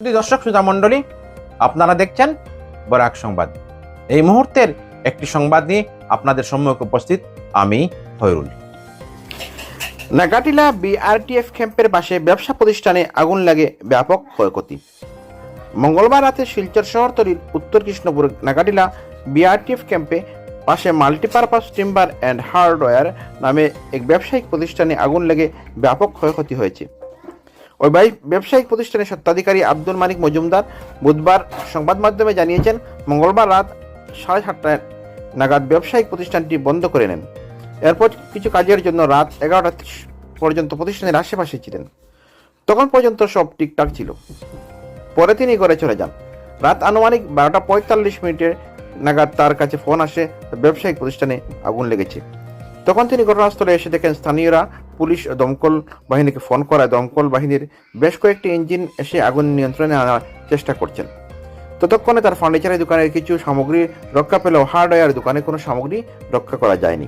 দর্শক শ্রোতা মণ্ডলী, আপনারা দেখছেন বরাক সংবাদ। এই মুহূর্তের একটি সংবাদ নিয়ে আপনাদের সম্মুখে উপস্থিত আমি হয়রুল নাগাটিলা বিআরটিএফ ক্যাম্পের পাশে ব্যবসা প্রতিষ্ঠানে আগুন লাগে ব্যাপক ক্ষয়ক্ষতি। মঙ্গলবার রাতে শিলচর শহরতলির উত্তর কৃষ্ণপুর নাগাটিলা বিআরটিএফ ক্যাম্পে পাশে মাল্টিপারপাস টিম্বার অ্যান্ড হার্ডওয়্যার নামে এক ব্যবসায়িক প্রতিষ্ঠানে আগুন লেগে ব্যাপক ক্ষয়ক্ষতি হয়েছে। ওই ব্যবসায়িক প্রতিষ্ঠানের স্বত্বাধিকারী আব্দুল মালিক মজুমদার বুধবার সংবাদ মাধ্যমে জানিয়েছেন, মঙ্গলবার রাত সাড়ে সাতটায় নাগাদ ব্যবসায়িক প্রতিষ্ঠানটি বন্ধ করে নেন। এরপর কিছু কাজের জন্য রাত এগারোটা পর্যন্ত প্রতিষ্ঠানের আশেপাশে ছিলেন। তখন পর্যন্ত সব ঠিকঠাক ছিল। পরে তিনি ঘরে চলে যান। রাত আনুমানিক বারোটা পঁয়তাল্লিশ মিনিটের নাগাদ তার কাছে ফোন আসে, ব্যবসায়িক প্রতিষ্ঠানে আগুন লেগেছে। তখন তিনি ঘটনাস্থলে এসে দেখেন স্থানীয়রা পুলিশ দমকল বাহিনীকে ফোন করায় দমকল বাহিনীর বেশ কয়েকটি ইঞ্জিন এসে আগুন নিয়ন্ত্রণে আনার চেষ্টা করছেন। ততক্ষণে তার ফার্নিচারের দোকানের কিছু সামগ্রী রক্ষা পেলেও হার্ডওয়্যার দোকানে কোনো সামগ্রী রক্ষা করা যায়নি।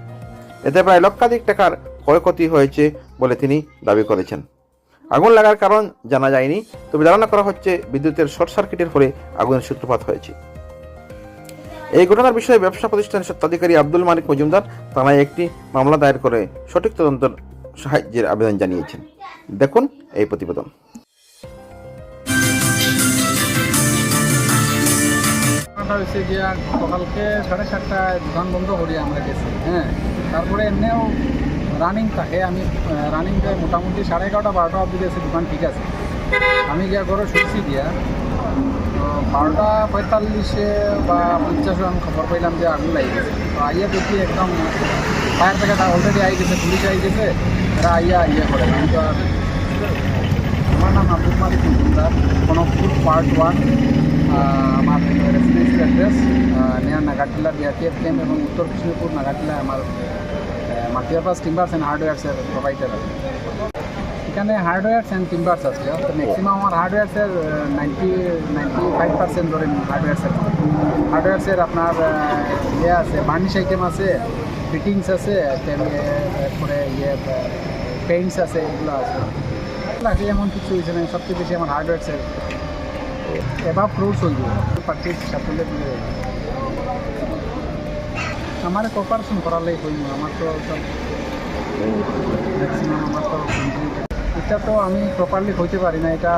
এতে প্রায় লক্ষাধিক টাকার ক্ষয়ক্ষতি হয়েছে বলে তিনি দাবি করেছেন। আগুন লাগার কারণ জানা যায়নি, তবে ধারণা করা হচ্ছে বিদ্যুতের শর্ট সার্কিটের ফলে আগুনের সূত্রপাত হয়েছে। এই ঘটনার বিষয়ে ব্যবসা প্রতিষ্ঠানের স্বত্বাধিকারী আব্দুল মালিক মজুমদার থানায় একটি মামলা দায়ের করে সঠিক তদন্তের সাহায্যের আবেদন জানিয়েছেন। দেখুন এই প্রতিবেদন। ঘটনাটা হয়েছে যে সকালকে সাড়ে সাতটায় দোকান বন্ধ করি আমরা গেছি হ্যাঁ। তারপরে এমনিও রানিং থাকে আমি রানিং মোটামুটি সাড়ে এগারোটা, বারোটা অবধি গেছি, দোকান ঠিক আছে। আমি গিয়া ঘরে শুয়েছি গিয়া বারোটা পঁয়তাল্লিশে বা পঞ্চাশে আমি খবর পাইলাম যে আগুন লাগি গেছে। তো আইয়া দেখি একদম ফায়ার ব্রিগেড অলরেডি আই গেছে, পুলিশ আই গেছে, এরা আইয়া ইয়ে করে। আমি তো আর আমার নাম আব্দুল মালিক মজুমদার, কনকপুর পার্ট ওয়ান আমার residential address near Nagatila BRTF camp এবং উত্তর কৃষ্ণপুর নাগাটিলা আমার মাটিয়াপাস টিম্বার্স অ্যান্ড হার্ডওয়্যার্সের প্রোভাইডার আছে। এখানে হার্ডওয়্যার্স অ্যান্ড টিম্বার্স আছে। তো ম্যাক্সিমাম আমার হার্ডওয়্যার্সের নাইনটি নাইনটি ফাইভ পার্সেন্ট ধরেন হার্ডওয়্যার্সের হার্ডওয়্যার্সের আপনার ইয়ে আছে বার্নিশ আইটেম আছে ফিটিংস আছে তারপরে ইয়ে পেইন্টস আছে এগুলো আছে। লাগে এমন কিছু হয়েছে না সবচেয়ে বেশি আমার হার্ডওয়্যার্সের এবার ফ্রুটস হইব পার্টির সাথে দিয়ে আমার কপারেশন করালেই হইব আমার তো সব ম্যাক্সিমাম আমার তো এটা তো আমি প্রপারলি হইতে পারি না। এটা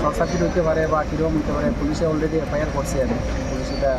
শর্ট সার্কিট হইতে পারে বা কীরকম হইতে পারে। পুলিশে অলরেডি এফআইআর করছে আর পুলিশ এটা